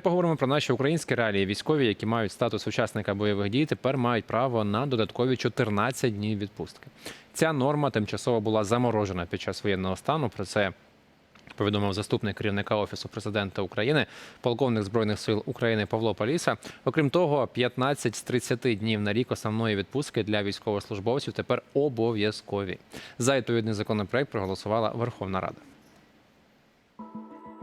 Поговоримо про наші українські реалії. Військові, які мають статус учасника бойових дій, тепер мають право на додаткові 14 днів відпустки. Ця норма тимчасово була заморожена під час воєнного стану. Про це повідомив заступник керівника офісу президента України, полковник збройних сил України Павло Паліса. Окрім того, 15 з 30 днів на рік основної відпустки для військовослужбовців тепер обов'язкові. За відповідний законопроект проголосувала Верховна Рада.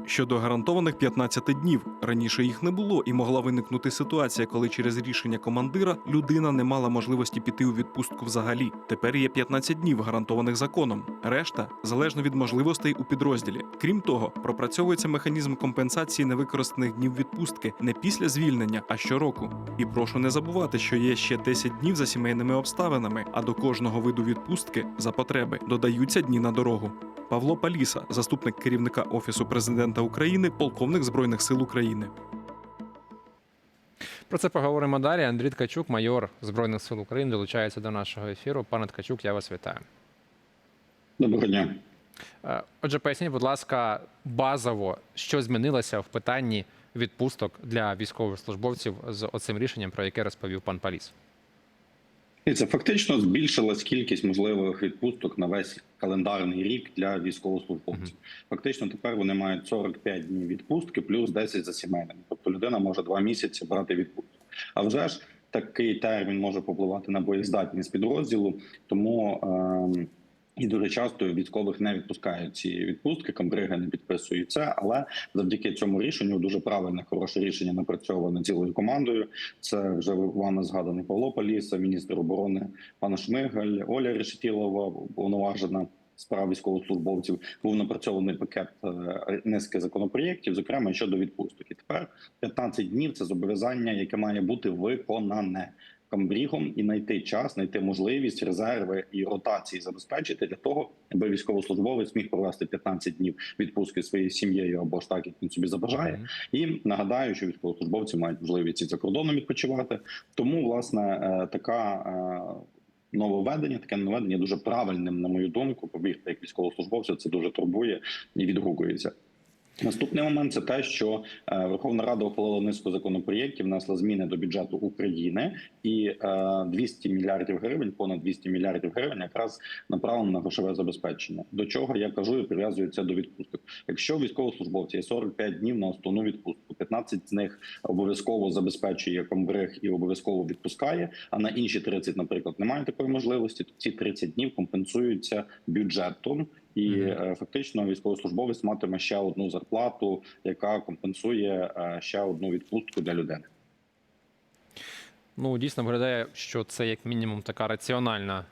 Щодо гарантованих 15 днів раніше їх не було, і могла виникнути ситуація, коли через рішення командира людина не мала можливості піти у відпустку взагалі. Тепер є 15 днів, гарантованих законом. Решта залежно від можливостей у підрозділі. Крім того, пропрацьовується механізм компенсації невикористаних днів відпустки не після звільнення, а щороку. І прошу не забувати, що є ще 10 днів за сімейними обставинами, а до кожного виду відпустки за потреби додаються дні на дорогу. Павло Паліса, заступник керівника офісу президента України, полковник збройних сил України. Про це поговоримо далі. Андрій Ткачук, майор Збройних сил України, долучається до нашого ефіру. Пане Ткачук, я вас вітаю. Доброго дня. Е, Отже, поясніть, будь ласка, базово, що змінилося в питанні відпусток для військовослужбовців з оцим рішенням, про яке розповів пан Паліс. І це фактично збільшилась кількість можливих відпусток на весь календарний рік для військовослужбовців. Фактично, тепер вони мають 45 днів відпустки плюс 10 за сімейними. Тобто людина може два місяці брати відпустку. А вже ж такий термін може попливати на боєздатність підрозділу, тому. Е і дуже часто військових не відпускають ці відпустки, камбриги не підписують це. Але завдяки цьому рішенню дуже правильне, хороше рішення напрацьоване цілою командою. Це вже вами згаданий Павло Паліса, міністр оборони пана Шмигаль, Оля Решетілова, повноважена справ військовослужбовців. Був напрацьований пакет е, низки законопроєктів, зокрема щодо відпусток. І тепер 15 днів це зобов'язання, яке має бути виконане камбрігом і знайти час, знайти можливість резерви і ротації забезпечити для того, аби військовослужбовець міг провести 15 днів відпустки своєю сім'єю або ж так, як він собі забажає. І нагадаю, що військовослужбовці мають можливість і за кордоном відпочивати. Тому власне е, така. е, Нововведення, таке нововведення дуже правильним, на мою думку. Повірте, як військовослужбовця це дуже турбує і відгукується. Наступний момент це те, що е, Верховна Рада ухвалила низку законопроєктів, внесла зміни до бюджету України, і е, 200 мільярдів гривень, понад 200 мільярдів гривень, якраз направлено на грошове забезпечення. До чого я кажу і прив'язується до відпусток. Якщо військовослужбовці є 45 днів на основну відпустку, 15 з них обов'язково забезпечує комбриг і обов'язково відпускає. А на інші 30, наприклад, немає такої можливості. То ці 30 днів компенсуються бюджетом. І е, фактично військовослужбовець матиме ще одну зарплату, яка компенсує е, ще одну відпустку для людини. Ну, дійсно виглядає, що це як мінімум така раціональна,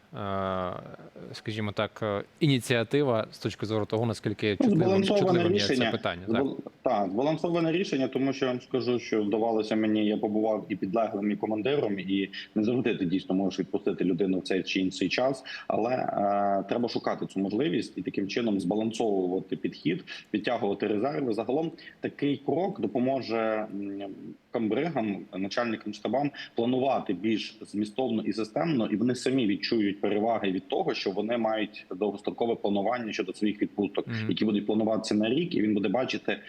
скажімо так, е, ініціатива з точки зору того, наскільки чутливим, чутливим є це питання. Так. Так, збалансоване рішення, тому що я вам скажу, що вдавалося мені, я побував і підлеглим, і командиром, і не завжди ти дійсно можеш відпустити людину в цей чи інший час, але е, треба шукати цю можливість і таким чином збалансовувати підхід, підтягувати резерви. Загалом такий крок допоможе камбригам, начальникам штабам планувати більш змістовно і системно, і вони самі відчують переваги від того, що вони мають довгострокове планування щодо своїх відпусток, Мгм. які будуть плануватися на рік, і він буде бачити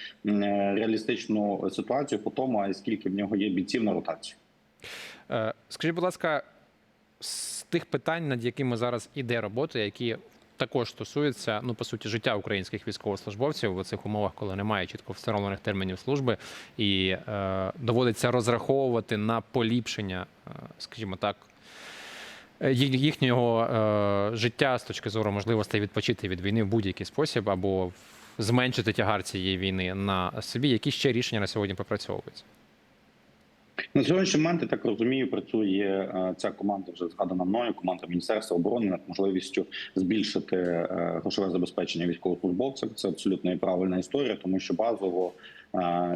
реалістичну ситуацію по тому, а скільки в нього є бійців на ротацію. Е, Скажіть, будь ласка, з тих питань, над якими зараз іде робота, які також стосуються, ну по суті, життя українських військовослужбовців в цих умовах, коли немає чітко встановлених термінів служби, і е, доводиться розраховувати на поліпшення, е, скажімо так. Е, Їхнього е, життя з точки зору можливостей відпочити від війни в будь-який спосіб або зменшити тягар цієї війни на собі. Які ще рішення на сьогодні пропрацьовуються? На сьогоднішній момент я так розумію, працює е, ця команда вже згадана мною. Команда міністерства оборони над можливістю збільшити е, грошове забезпечення військовослужбовців. Це абсолютно і правильна історія, тому що базово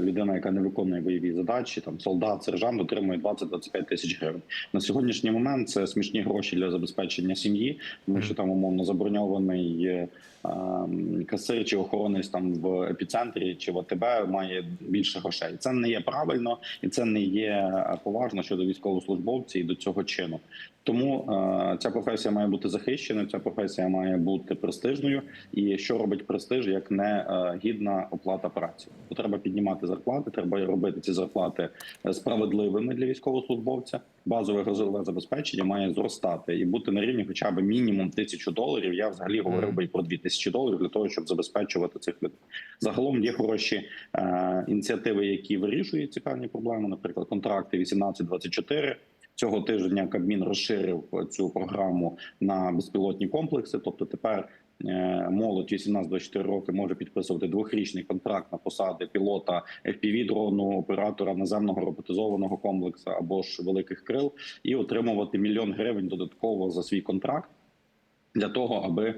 людина, яка не виконує бойові задачі, там солдат, сержант, отримує 20-25 тисяч гривень. На сьогоднішній момент це смішні гроші для забезпечення сім'ї, тому що там умовно заброньований е, ем, касир чи охоронець там в епіцентрі чи в АТБ має більше грошей. Це не є правильно і це не є поважно щодо військовослужбовців і до цього чину. Тому е, ця професія має бути захищеною. Ця професія має бути престижною. І що робить престиж, як не е, гідна оплата праці? Бо треба піднімати зарплати. Треба робити ці зарплати е, справедливими для військовослужбовця. Базове грошове забезпечення має зростати і бути на рівні, хоча б мінімум тисячу доларів. Я взагалі говорив би і про дві тисячі доларів для того, щоб забезпечувати цих людей. Загалом є хороші е, ініціативи, які вирішують ці певні проблеми. Наприклад, контракти 18-24. Цього тижня Кабмін розширив цю програму на безпілотні комплекси. Тобто тепер е, молодь 18-24 роки може підписувати двохрічний контракт на посади пілота fpv дрону оператора наземного роботизованого комплексу або ж великих крил, і отримувати мільйон гривень додатково за свій контракт. Для того аби е,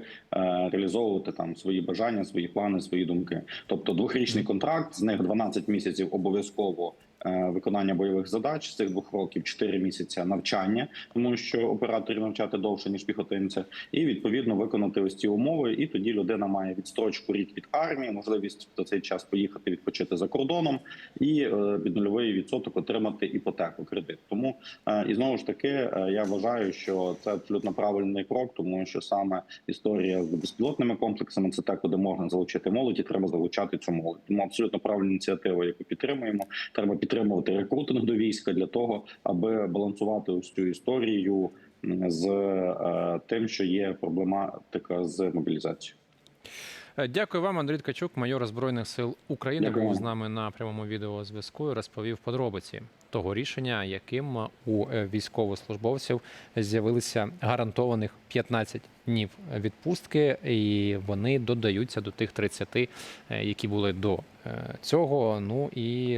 реалізовувати там свої бажання, свої плани, свої думки. Тобто двохрічний контракт, з них 12 місяців обов'язково е, виконання бойових задач. З цих двох років 4 місяці навчання, тому що операторів навчати довше ніж піхотинця, і відповідно виконати ось ці умови. І тоді людина має відстрочку рік від армії, можливість за цей час поїхати відпочити за кордоном і е, під нульовий відсоток отримати іпотеку кредит. Тому е, і знову ж таки е, я вважаю, що це абсолютно правильний крок, тому що саме історія з безпілотними комплексами це те, куди можна залучити молодь, і треба залучати цю молодь. Тому абсолютно правильна ініціатива, яку підтримуємо. Треба підтримувати рекрутинг до війська для того, аби балансувати ось цю історію з е, тим, що є проблематика з мобілізацією. Е, Дякую вам, Андрій Ткачук, майор Збройних сил України. Дякую був з нами на прямому відеозв'язку і розповів подробиці того рішення, яким у е, військовослужбовців з'явилися гарантованих 15 днів відпустки, і вони додаються до тих 30, е, які були до цього. Ну і